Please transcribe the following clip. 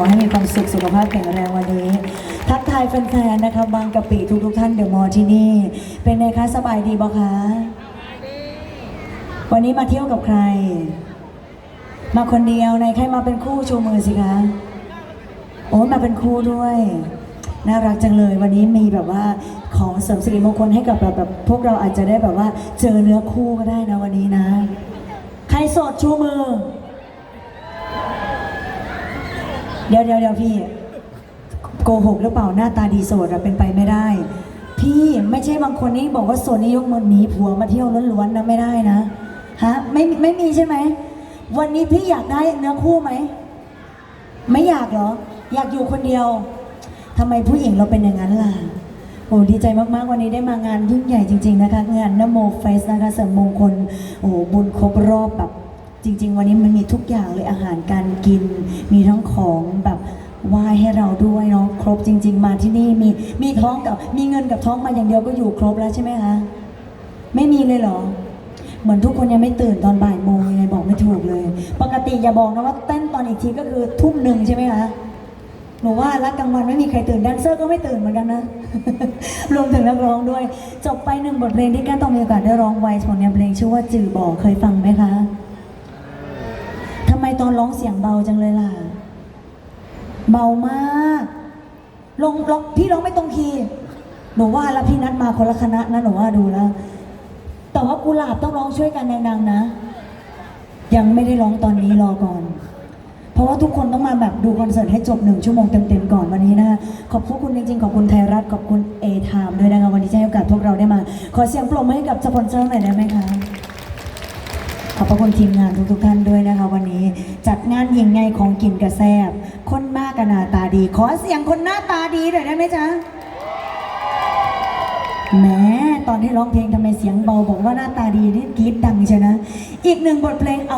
ขอให้มีความสุขสุขภาพแข็งแรงวันนี้ ทักทายแฟนๆนะคะบางกะปิทุกๆท่านเดอะมอลล์ที่นี่ เป็นไงคะสบายดีบอคะวันนี้มาเที่ยวกับใคร มาคนเดียวในใครมาเป็นคู่ชูมือสิคะโอ้ยมาเป็นคู่ด้วย น่ารักจังเลยวันนี้มีแบบว่าของเสริมสิริมงคลให้กับแบบแบบพวกเราอาจจะได้แบบว่า เจอเนื้อคู่ก็ได้นะวันนี้นะ ใครโสดชูมือ เดี๋ยวเดี๋ยวเดี๋ยวพี่โกหกหรือเปล่าหน้าตาดีโสดอะเป็นไปไม่ได้ พี่ไม่ใช่บางคนนี่บอกว่าโสดนี่ยกมือหนีผัวมาเที่ยวล้วนๆนะไม่ได้นะฮะไม่ไม่มีใช่ไหมวันนี้พี่อยากได้เนื้อคู่ไหมไม่อยากเหรอ อยากอยู่คนเดียวทำไมผู้หญิงเราเป็นอย่างนั้นล่ะโอ้ดีใจมากๆ วันนี้ได้มางานยิ่งใหญ่จริง ๆ นะคะ งานนโมเฟสนะคะเสริมมงคลโอ้บุญครบรอบแบบ จริง ๆ วันนี้มันมีทุกอย่างเลยอาหารการกิน มีทั้งของแบบไหว้ให้เราด้วยเนาะครบจริง ๆ มาที่นี่มีมีท้องกับมีเงินกับท้องมาอย่างเดียวก็อยู่ครบแล้วใช่ไหมคะไม่มีเลยเหรอ เหมือนทุกคนยังไม่ตื่นตอนบ่ายโมงยังไงบอกไม่ถูกเลย ปกติอย่าบอกนะว่าเต้นตอนอีกทีก็คือทุ่มหนึ่งใช่ไหมคะหนูว่ารักกลางวันไม่มีใครตื่นแดนเซอร์ก็ไม่ตื่นเหมือนกันนะ รวมถึงนักร้องด้วย จบไปหนึ่งบทเพลงที่แก้ต้องมีโอกาสได้ร้องไว้ผลงานเพลงชื่อว่าจือบอกเคยฟังไหมคะ ตอนร้องเสียงเบาจังเลยล่ะ เบามากลงร้องพี่ร้องไม่ตรงคีย์หนูว่าแล้วพี่นัดมาคนละคณะนะหนูว่าดูแล้ว แต่ว่ากุหลาบต้องร้องช่วยกันดังๆนะ ยังไม่ได้ร้องตอนนี้รอก่อน เพราะว่าทุกคนต้องมาแบบดูคอนเสิร์ตให้จบหนึ่งชั่วโมงเต็มๆก่อนวันนี้นะคะขอบพระคุณจริงๆขอบคุณไทยรัฐขอบคุณเอทามด้วยนะคะวันนี้ที่ให้โอกาสพวกเราได้มา ขอเสียงปรบมือให้กับสปอนเซอร์หน่อยได้ไหมคะ ขอบพระคุณทีมงานทุกๆท่านด้วยนะคะ วันนี้จัดงานยิงไงของกินกระแซบคนมากกหน้าตาดี ขอเสียงคนหน้าตาดีหน่อยได้ไหมจ๊ะแม้ตอนที่ร้องเพลงทำไมเสียงเบาบอกว่าหน้าตาดีนี่กรี๊ดดังใช่นะ อีกหนึ่งบทเพลงเอา